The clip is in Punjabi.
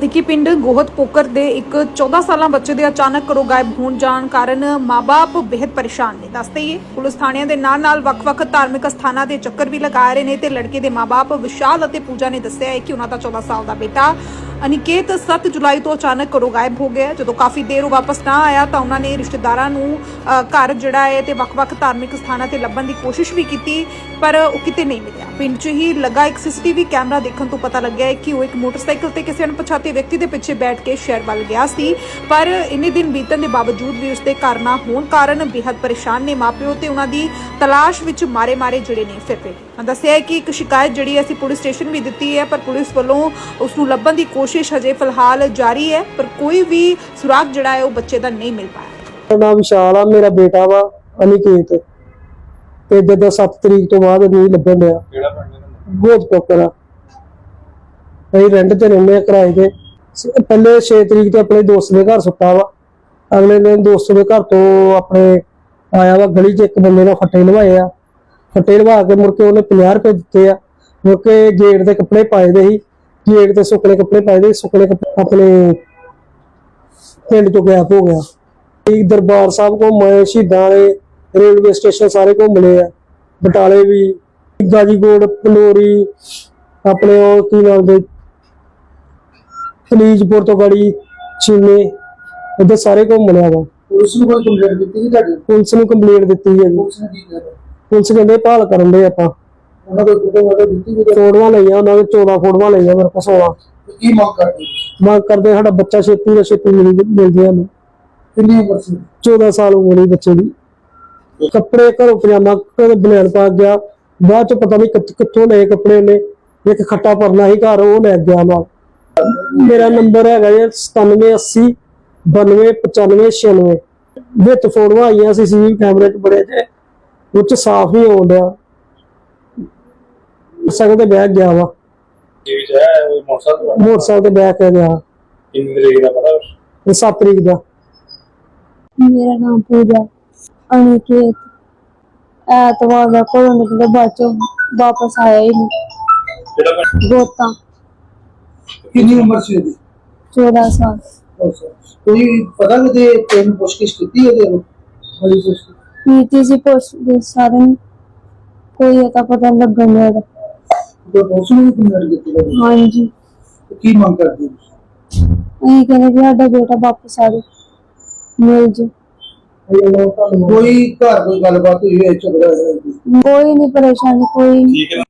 ਨਜ਼ਦੀਕੀ ਪਿੰਡ ਗੋਹਤ ਪੋਕਰ ਦੇ ਇੱਕ 14 ਸਾਲਾਂ ਬੱਚੇ ਦੇ ਅਚਾਨਕ ਘਰੋਂ ਗਾਇਬ ਹੋਣ ਜਾਣ ਕਾਰਨ ਮਾਪੇ ਬੇहद ਪਰੇਸ਼ਾਨ ਨੇ। ਦੱਸਦੇ ਹੀ ਪੁਲਿਸ ਥਾਣਿਆਂ ਦੇ ਨਾਲ ਨਾਲ ਵੱਖ-ਵੱਖ ਧਾਰਮਿਕ ਸਥਾਨਾਂ ਦੇ ਚੱਕਰ ਵੀ ਲਗਾ ਰਹੇ ਨੇ ਤੇ ਲੜਕੇ ਦੇ ਮਾਪੇ ਵਿਸ਼ਾਲ ਅਤੇ ਪੂਜਾ ਨੇ ਦੱਸਿਆ ਹੈ ਕਿ ਉਹਨਾਂ ਦਾ 14 ਸਾਲ ਦਾ ਬੇਟਾ ਅਨਿਕੇਤ 7 ਜੁਲਾਈ ਤੋਂ ਅਚਾਨਕ ਘਰੋਂ ਗਾਇਬ ਹੋ ਗਿਆ। ਜਦੋਂ ਕਾਫੀ ਦੇਰ ਉਹ ਵਾਪਸ ਨਾ ਆਇਆ ਤਾਂ ਉਹਨਾਂ ਨੇ ਰਿਸ਼ਤੇਦਾਰਾਂ ਨੂੰ ਘਰ ਜਿਹੜਾ ਹੈ ਤੇ ਵੱਖ-ਵੱਖ ਧਾਰਮਿਕ ਸਥਾਨਾਂ ਤੇ ਲੱਭਣ ਦੀ ਕੋਸ਼ਿਸ਼ ਵੀ ਕੀਤੀ, ਪਰ ਉਹ ਕਿਤੇ ਨਹੀਂ ਮਿਲਿਆ। ਪਿੰਡ 'ਚ ਹੀ ਲੱਗਾ ਇੱਕ ਸੀਸੀਟੀਵੀ ਕੈਮਰਾ ਦੇਖਣ ਤੋਂ ਪਤਾ ਲੱਗਿਆ ਹੈ ਕਿ ਉਹ ਇੱਕ ਮੋਟਰਸਾਈਕਲ ਤੇ ਕਿਸੇ ਅਣਪਛਾਤੇ ਵਿਅਕਤੀ ਦੇ ਪਿੱਛੇ ਬੈਠ ਕੇ ਸ਼ਹਿਰ ਵੱਲ ਗਿਆ ਸੀ। ਪਰ ਇੰਨੇ ਦਿਨ ਬੀਤਣ ਦੇ ਬਾਵਜੂਦ ਵੀ ਉਸਦੇ ਘਰ ਨਾ ਹੋਣ ਕਾਰਨ ਬੇहद ਪਰੇਸ਼ਾਨ ਨੇ ਮਾਪਿਓ ਤੇ ਉਹਨਾਂ ਦੀ ਤਲਾਸ਼ ਵਿੱਚ ਮਾਰੇ-ਮਾਰੇ ਜਿਹੜੇ ਨੇ ਫਿਰ ਪਏ। ਨੇ ਦੱਸਿਆ ਕਿ ਇੱਕ ਸ਼ਿਕਾਇਤ ਜਿਹੜੀ ਹੈ ਅਸੀਂ ਪੁਲਿਸ ਸਟੇਸ਼ਨ ਵੀ ਦਿੱਤੀ ਹੈ, ਪਰ ਪੁਲਿਸ ਵੱਲੋਂ ਉਸ ਨੂੰ ਲੱਭਣ ਦੀ ਕੋਸ਼ਿਸ਼ ਹਜੇ ਫਿਲਹਾਲ ਜਾਰੀ ਹੈ ਪਰ ਕੋਈ ਵੀ ਸੁਰਾਗ ਜਿਹੜਾ ਹੈ ਉਹ ਬੱਚੇ ਦਾ ਨਹੀਂ ਮਿਲ ਪਾਇਆ। ਮੇਰਾ ਨਾਮ ਵਿਸ਼ਾਲ ਆ ਮੇਰਾ ਬੇਟਾ ਵਾ ਅਨਿਕੇਤ। ਤੇ ਜਦੋਂ 7 ਤਰੀਕ ਤੋਂ ਬਾਅਦ ਨਹੀਂ ਲੱਭਣ ਡਿਆ ਕਿਹੜਾ ਪਿੰਡ ਹੈ? ਬਹੁਤ ਅਸੀਂ ਰੈਂਟ ਤੇ ਰਹਿੰਦੇ ਆ ਕਿਰਾਏ ਤੇ। ਸ- ਪਹਿਲੇ 6 ਤਰੀਕ ਤੇ ਆਪਣੇ ਦੋਸਤ ਦੇ ਘਰ ਸੁੱਤਾ ਵਾ। ਅਗਲੇ ਦਿਨ ਦੋਸਤ ਦੇ ਘਰ ਤੋਂ ਆਪਣੇ ਆਇਆ ਵਾ ਗਲੀ 'ਚ ਇੱਕ ਬੰਦੇ ਨਾਲ ਫੱਟੇ ਲਵਾਏ ਆ। ਫੱਟੇ ਲਵਾ ਕੇ ਮੁੜ ਕੇ ਉਹਨੇ 50 ਰੁਪਏ ਦਿੱਤੇ ਆ। ਮੁੜ ਕੇ ਗੇਟ ਦੇ ਕੱਪੜੇ ਪਾਏ ਦੇ ਸੀ। ਗੇਟ ਤੇ ਸੁੱਕਣੇ ਕੱਪੜੇ ਪਾਏ ਦੇ ਸੁੱਕਣੇ ਕੱਪੜੇ ਆਪਣੇ ਪਿੰਡ ਚੋਂ ਗਾਇਬ ਹੋ ਗਿਆ। ਇਹ ਦਰਬਾਰ ਸਾਹਿਬ ਘੁੰਮੇ ਸ਼ਹੀਦਾਂ ਵਾਲੇ ਰੇਲਵੇ ਸਟੇਸ਼ਨ ਸਾਰੇ ਘੁੰਮ ਲਏ ਆ। ਬਟਾਲੇ ਵੀ ਗਾਜੀਕੋਟ ਪਲੋਰੀ ਆਪਣੇ ਉਹ ਕੀ ਨਾਮ ਦੇ ਫਲੀਜਪੁਰ ਤੋਂ ਗੜੀ ਚੀਨੇ ਇੱਧਰ ਸਾਰੇ ਘੁੰਮ ਲਿਆ ਵਾ। ਪੁਲਿਸ ਨੂੰ ਕੰਪਲੇਂਟ ਦਿੱਤੀ ਸੀ ਤੁਹਾਡੀ? ਪੁਲਿਸ ਨੂੰ ਕੰਪਲੇਂਟ ਦਿੱਤੀ ਹੈ ਜੀ। ਪੁਲਿਸ ਨੇ ਕੀ ਕੀਤਾ ਪੁਲਿਸ ਕਹਿੰਦੇ ਭਾਲ ਕਰਨ ਦੇ ਆਪਾਂ। ਉਹਨਾਂ ਫੋਟੋ ਦਿੱਤੀ ਫੋਟੋਆਂ ਲਈਆਂ ਉਹਨਾਂ ਦੇ 14 ਫੋਟੋਆਂ ਲਈਆਂ ਮੇਰੇ ਕੋਲ 16 ਕੀ ਮੰਗ ਕਰਦੇ ਮੰਗ ਕਰਦੇ ਸਾਡਾ ਬੱਚਾ ਛੇਤੀ ਤੋਂ ਛੇਤੀ ਮਿਲ ਮਿਲ ਜੇ ਸਾਨੂੰ। ਕਿੰਨੀ ਉਮਰ ਸੀ? 14 ਸਾਲ ਉਮਰ ਹੀ ਬੱਚੇ ਦੀ। ਕੱਪੜੇ ਘਰੋਂ ਪਜਾਮਾ ਘਰੋਂ ਬਨੈਣ ਪਾ ਗਿਆ। ਬਾਅਦ ਚ ਪਤਾ ਨਹੀਂ ਕਿੱਥ- ਲਏ ਕੱਪੜੇ ਉਹਨੇ। ਇੱਕ ਖੱਟਾ ਪਰਨਾ ਸੀ ਘਰ ਉਹ ਲੈ ਗਿਆ ਨਾਲ। ਮੇਰਾ ਨੰਬਰ ਹੈਗਾ ਜੀ 9780 929596 ਵਿੱਚ ਫੋਟੋਆਂ ਆਈਆਂ ਸੀ ਸੀ ਕੈਮਰੇ 'ਚ ਬੜੇ ਜੇ ਉਹ 'ਚ ਸਾਫ਼ ਨਹੀਂ ਆਉਣ ਸਗੋਂ ਤੇ ਬੈਗ ਗਿਆ ਵਾ। ਕੀ ਵਿੱਚ ਹੈ ਉਹ ਮੋਟਰਸਾਈਕਲ ਮੋਟਰਸਾਈਕਲ ਤੇ ਬੈਗ ਕੇ ਗਿਆ। ਕਿੰਨੀ ਤਰੀਕ ਦਾ ਪਤਾ ਇਹ 7 ਤਰੀਕ ਦਾ। ਮੇਰਾ ਨਾਮ ਪੂਜਾ ਅਨਿਕੇਤ। ਐਤਵਾਰ ਦਾ ਕੋਲੋਂ ਨਿਕਲੇ ਬਾਅਦ ਚੋਂ ਵਾਪਸ ਆਇਆ ਹੀ ਨਹੀਂ। ਗੋਤਾ। ਕਿੰਨੀ ਉਮਰ ਸੀ ਉਹਦੀ? 14 ਸਾਲ। ਕੋਈ ਪਤਾ ਨਹੀਂ ਤੇ ਤੈਨੂੰ ਪੁੱਛਗਿੱਛ ਕੀਤੀ ਉਹਦੇ ਵੱਲੋਂ? ਬੜੀ ਪੁੱਛ ਨੀਤੀ ਸੀ ਪੁੱਛਦੇ ਸਾਰਿਆਂ ਨੂੰ। ਕੋਈ ਅਤਾ ਪਤਾ ਲੱਗਣ ਡਿਆ ਨੂੰ ਕੰਪਲੇਂਟ ਕੀਤੀ? ਹਾਂਜੀ ਤੇ ਕੀ ਮੰਗ ਕਰਦੇ ਹੋ ਅਸੀਂ ਕਹਿੰਦੇ ਵੀ ਸਾਡਾ ਬੇਟਾ ਵਾਪਸ ਆ ਜਾਵੇ ਮਿਲ ਜੇ ਕੋਈ ਘਰ ਕੋਈ ਗੱਲਬਾਤ ਹੋਈ ਹੈ ਝਗੜਾ ਹੋਇਆ ਕੋਈ? ਕੋਈ ਨਹੀਂ ਪਰੇਸ਼ਾਨੀ ਕੋਈ ਨੀ। ਠੀਕ ਹੈ